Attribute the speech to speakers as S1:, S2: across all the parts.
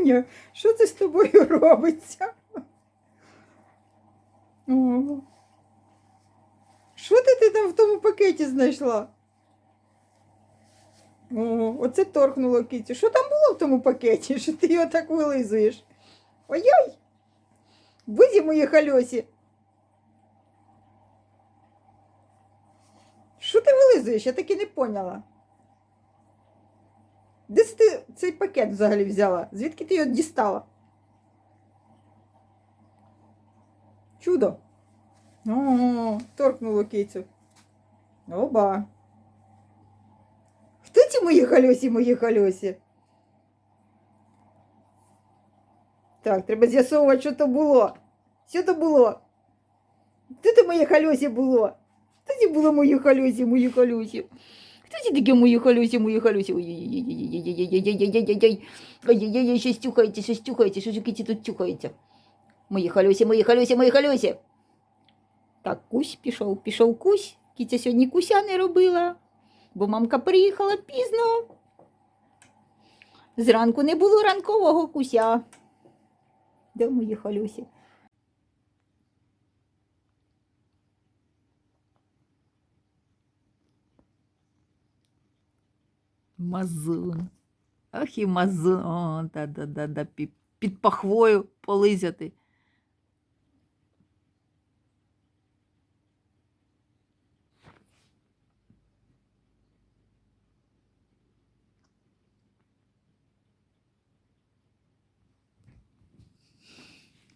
S1: Дуню, що це з тобою робиться? Що ти, ти там в тому пакеті знайшла? О, Оце торкнуло Кіті. Що там було в тому пакеті? Що ти його так вилизуєш? Ой-ой! Будь мої хальосі. Що ти вилизуєш? Я таки не поняла. пакет взагалі взяла? Звідки ти його дістала? Чудо. О, торкнуло кицю. Оба. Хто ці мої халюсі, мої халюсі? Так, треба з'ясовувати, що то було. Що то було? Де то мої халюсі було? Тоді було мої халюсі, мої халюсі. Хто такі мої халюсі, мої халюсі? Ой-ой-ой, щось тюхається, щось тюхається, щось у кіті тут тюхається. Мої халюсі, мої халюсі, мої халюсі. Так, кусь пішов, пішов кусь. Кітя сьогодні куся не робила, бо мамка приїхала пізно. Зранку не було ранкового куся. Де мої халюсі?
S2: Мазун. Ах і мазун. О, да-да-да-да. Під, під пахвою полизяти.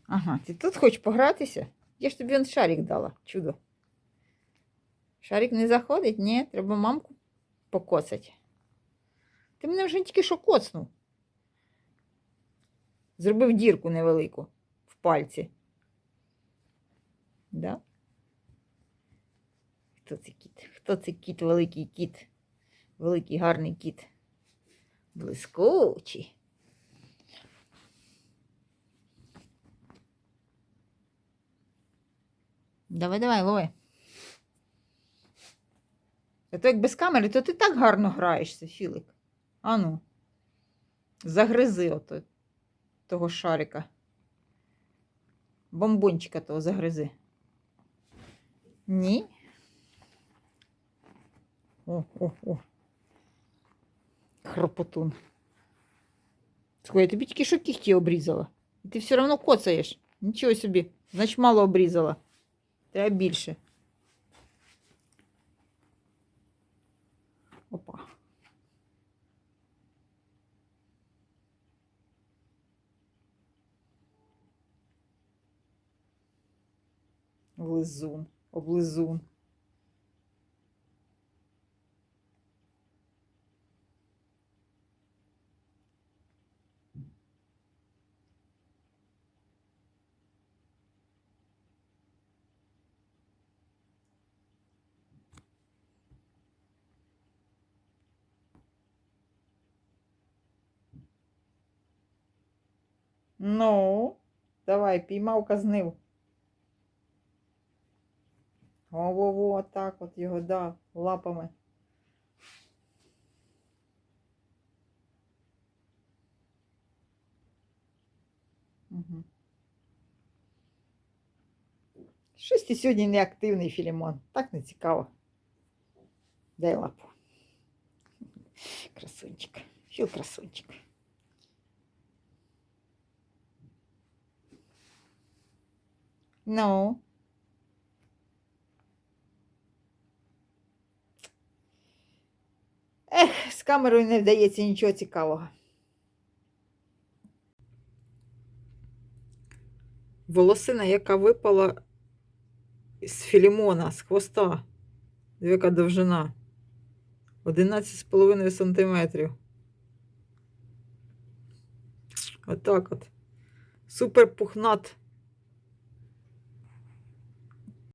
S1: Ага, ти тут хочеш погратися? Я ж тобі он шарик дала, чудо. Шарик не заходить? Ні, треба мамку покоцати. Ти мене вже тільки що коцнув. Зробив дірку невелику в пальці. Да? Хто це кіт? Хто це кіт, великий кіт? Великий гарний кіт. Блискучий. Давай, давай, лови. А то як без камери, то ти так гарно граєшся, Філик. Ану. Загризи ото того шарика. Бомбончика того загризи. Ні. О, о, о. Хропотун. Слухай, я тобі тільки що кіхті обрізала. І ти все одно коцаєш. Нічого собі. Значить, мало обрізала. Треба більше. Опа. Лизун, облизун. Ну, давай, піймав казнив. Во-во-во, так от його, да, лапами. Угу. Щось ти сьогодні не активний, Філімон. Так не цікаво. Дай лапу. Красунчик. Філ красунчик. Ну. Ех, з камерою не вдається нічого цікавого. Волосина, яка випала з філімона, з хвоста. Яка довжина. 11,5 сантиметрів. Отак от. Супер пухнат.